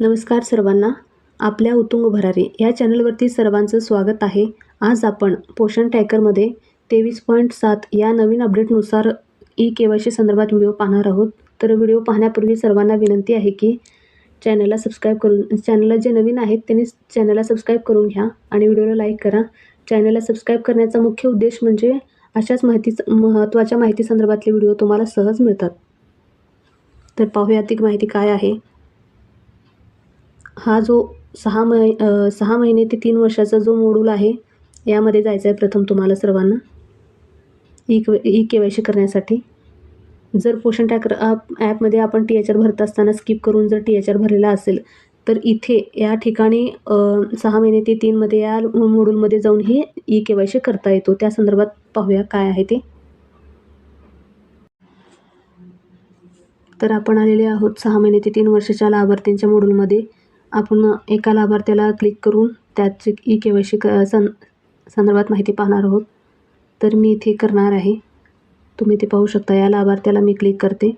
नमस्कार सर्वांना. आपल्या उतुंग भरारी या चॅनलवरती सर्वांचं स्वागत आहे. आज आपण पोषण ट्रॅकरमध्ये तेवीस पॉईंट सात या नवीन अपडेटनुसार ई के वाय सी संदर्भात व्हिडिओ पाहणार आहोत. तर व्हिडिओ पाहण्यापूर्वी सर्वांना विनंती आहे की चॅनलला सबस्क्राईब करून चॅनलला जे नवीन आहेत त्यांनी चॅनलला सबस्क्राईब करून घ्या आणि व्हिडिओला लाईक करा. चॅनलला सबस्क्राईब करण्याचा मुख्य उद्देश म्हणजे अशाच माहिती महत्त्वाच्या माहिती संदर्भातले व्हिडिओ तुम्हाला सहज मिळतात. तर पाहूया ती माहिती काय आहे. हा जो सहा मै सहा महिने ते तीन वर्षाचा जो मोडूल आहे यामध्ये जायचं आहे प्रथम तुम्हाला सर्वांना. E E K Y C करण्यासाठी. जर पोषण ट्रॅकर ॲप ॲपमध्ये आपण टी एच आर भरत असताना स्किप करून जर टी एच आर भरलेला असेल तर इथे या ठिकाणी सहा महिने ते तीनमध्ये या मोडूलमध्ये जाऊन हे ई के वाय सी करता येतो. त्या संदर्भात पाहूया काय आहे ते. तर आपण आलेले आहोत सहा महिने ते तीन वर्षाच्या लाभार्थ्यांच्या मोडूलमध्ये आपण एका लाभार्थ्याला क्लिक करून त्याची ई के वाय सी क सं संदर्भात माहिती पाहणार आहोत. तर मी इथे करणार आहे. तुम्ही ते पाहू शकता या लाभार्थ्याला मी क्लिक करते.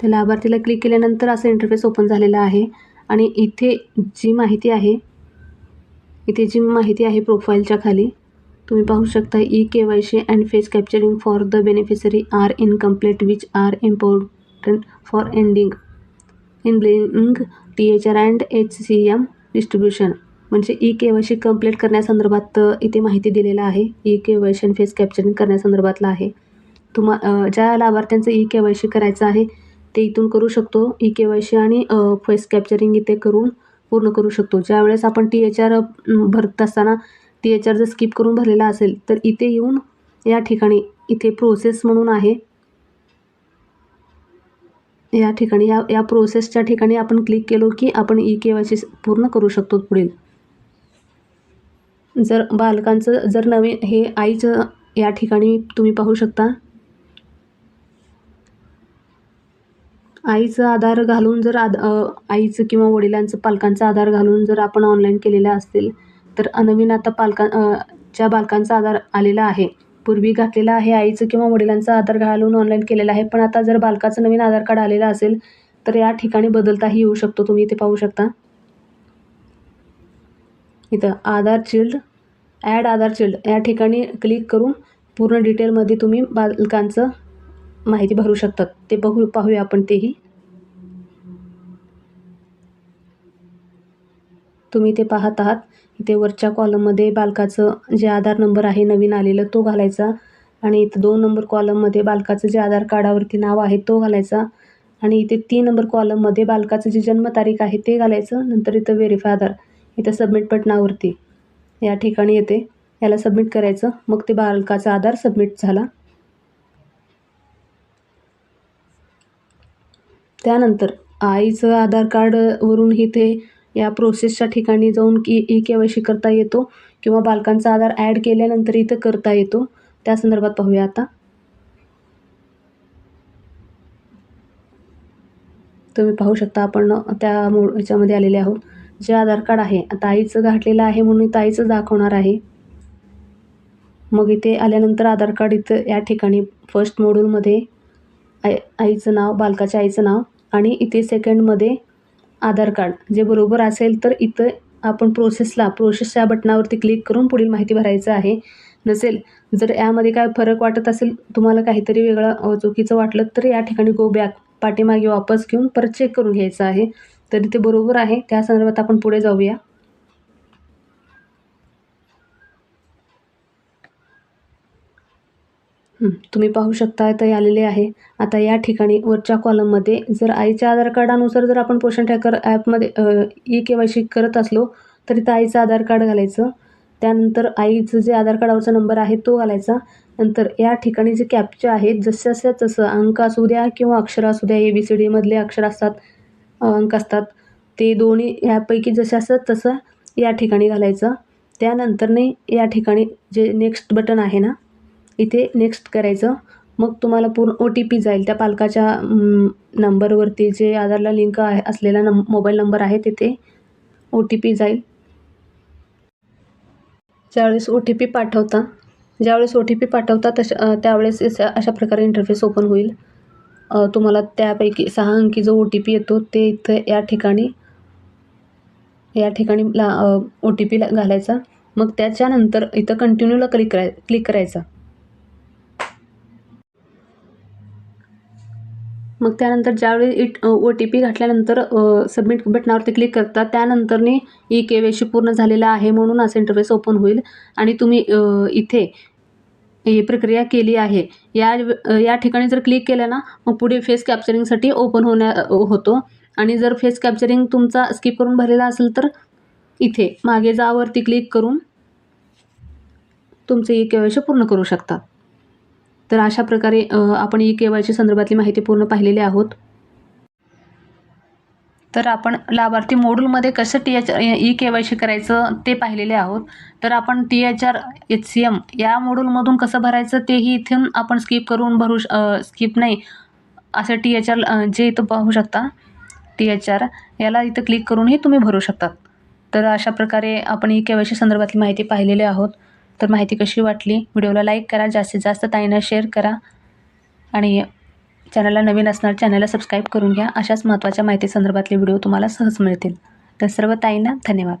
त्या लाभार्थीला क्लिक केल्यानंतर असं इंटरफेस ओपन झालेला आहे. आणि इथे जी माहिती आहे इथे जी माहिती आहे प्रोफाईलच्या खाली तुम्ही पाहू शकता E K Y C and face capturing for the beneficiary are incomplete which are important for ending in bling T H R and H C M distribution म्हणजे E K Y C complete करण्यासंदर्भात इथे माहिती दिलेलं आहे. E K Y C and face capturing करण्यासंदर्भातलं आहे. तुम्हा ज्या लाभार्थ्यांचं ई के वाय सी करायचं आहे ते इथून करू शकतो. ई के वाय सी आणि फेस कॅप्चरिंग इथे करून पूर्ण करू शकतो. ज्यावेळेस आपण टी एच आर भरत असताना टी एच आर जर स्किप करून भरलेला असेल तर इथे येऊन या ठिकाणी इथे प्रोसेस म्हणून आहे. या ठिकाणी या या प्रोसेसच्या ठिकाणी आपण क्लिक केलो की आपण ई के वाय सी पूर्ण करू शकतो पुढील. जर बालकांचं जर नवीन हे आईचं या ठिकाणी तुम्ही पाहू शकता. आईचं आधार घालून जर आद आईचं किंवा वडिलांचं पालकांचा आधार घालून जर आपण ऑनलाईन केलेला असेल तर नवीन आता पालकां च्या बालकांचा आधार आलेला आहे. पूर्वी घातलेला आहे आईचं किंवा वडिलांचा आधार घालून ऑनलाईन केलेला आहे पण आता जर बालकाचं नवीन आधार कार्ड आलेलं असेल तर या ठिकाणी बदलताही येऊ शकतो. तुम्ही इथे पाहू शकता. इथं Aadhaar child add Aadhaar child या ठिकाणी क्लिक करून पूर्ण डिटेलमध्ये तुम्ही बालकांचं माहिती भरू शकतात. ते बघू पाहूया आपण तेही. तुम्ही ते पाहत आहात. इथे वरच्या कॉलममध्ये बालकाचं जे आधार नंबर आहे नवीन आलेलं तो घालायचा. आणि इथं दोन नंबर कॉलममध्ये बालकाचं जे आधार कार्डावरती नाव आहे तो घालायचा. आणि इथे तीन नंबर कॉलममध्ये बालकाचं जे जन्मतारीख आहे ते घालायचं. नंतर इथं व्हेरीफाय आधार. इथं सबमिट बटनावरती या ठिकाणी येते. याला सबमिट करायचं. मग ते बालकाचा आधार सबमिट झाला. त्यानंतर आईचं आधार कार्डवरून इथे या प्रोसेसच्या ठिकाणी जाऊन की ई के वाय सी करता येतो किंवा बालकांचा आधार ॲड केल्यानंतर इथं करता येतो. त्या संदर्भात पाहूया आता. तुम्ही पाहू शकता आपण त्या मो याच्यामध्ये आलेले आहोत. जे आधार कार्ड आहे आता आईचं घातलेलं आहे म्हणून इथं आईचं दाखवणार आहे. मग इथे आल्यानंतर आधार कार्ड इथं या ठिकाणी फर्स्ट मोडूलमध्ये आई आईचं नाव बालकाच्या आईचं नाव आणि इथे सेकंडमध्ये आधार कार्ड जे बरोबर असेल तर इथं आपण प्रोसेसला प्रोसेसच्या बटनावरती क्लिक करून पुढील माहिती भरायचं आहे. नसेल जर यामध्ये काय फरक वाटत असेल तुम्हाला काहीतरी वेगळं चुकीचं वाटलं तर या ठिकाणी गो बॅक पाठीमागे वापस घेऊन परत चेक करून घ्यायचं आहे. तर ते बरोबर आहे. त्या संदर्भात आपण पुढे जाऊया. तुम्ही पाहू शकता इथं आलेले आहे. आता या ठिकाणी वरच्या कॉलममध्ये जर आईच्या आधार कार्डानुसार जर आपण पोषण ट्रॅकर ॲपमध्ये ई के वाय सी करत असलो तर इथं आईचं आधार कार्ड घालायचं. त्यानंतर आईचं जे आधार कार्डावरचा नंबर आहे तो घालायचा. नंतर या ठिकाणी जे कॅपचे आहेत जसं तसं अंक असू द्या किंवा अक्षर असू द्या ए बी सी डीमधले अक्षर असतात अंक असतात ते दोन्ही ह्यापैकी जसे असतात तसं या ठिकाणी घालायचं. त्यानंतरने या ठिकाणी जे नेक्स्ट बटन आहे ना इथे नेक्स्ट करायचं. मग तुम्हाला पूर्ण ओ टी पी जाईल. त्या पालकाच्या नंबरवरती जे आधारला लिंक आहे असलेला नंब मोबाईल नंबर आहे तिथे ओ टी पी जाईल. ज्यावेळेस ओ टी पी पाठवता ज्यावेळेस ओ टी पी पाठवता तशा त्यावेळेस अशा अशा प्रकारे इंटरफेस ओपन होईल. तुम्हाला त्यापैकी सहा अंकी जो ओ टी पी येतो ते इथं या ठिकाणी या ठिकाणी ला ओ टी पी घालायचा. मग त्याच्यानंतर इथं कंटिन्यूला क्लिक कराय क्लिक करायचा. मग त्यानंतर ज्यावेळी इट ओ टी पी घातल्यानंतर सबमिट बटनावरती क्लिक करता त्यानंतरने ई के वाय सी पूर्ण झालेला आहे म्हणून असं इंटरफेस ओपन होईल. आणि तुम्ही इथे ही प्रक्रिया केली आहे. या या ठिकाणी जर क्लिक केलं ना मग पुढे फेस कॅप्चरिंगसाठी ओपन होण्या होतो. आणि जर फेस कॅप्चरिंग तुमचा स्किप करून भरलेला असेल तर इथे मागे जावरती क्लिक करून तुमचे ई के वाय सी पूर्ण करू शकता. तर अशा प्रकारे आपण ई के वाय सी संदर्भातली माहिती पूर्ण पाहिलेली आहोत. तर आपण लाभार्थी मोडूलमध्ये कसं T H E K Y C करायचं ते पाहिलेले आहोत. तर आपण T H R H C M या मोडूलमधून कसं भरायचं तेही इथून आपण स्किप करून भरू स्किप नाही. असं टी एच आर जे इथं पाहू शकता टी एच आर याला इथं क्लिक करूनही तुम्ही भरू शकतात. तर अशा प्रकारे आपण ई के वाय सी संदर्भातली माहिती पाहिलेली आहोत. तर माहिती कशी वाटली? व्हिडिओला लाईक करा जास्तीत जास्त ताईंना शेअर करा आणि चॅनलला नवीन असणार चॅनलला सबस्क्राईब करून घ्या. अशाच महत्त्वाच्या माहिती संदर्भातले व्हिडिओ तुम्हाला सहज मिळतील. तर सर्व ताईंना धन्यवाद.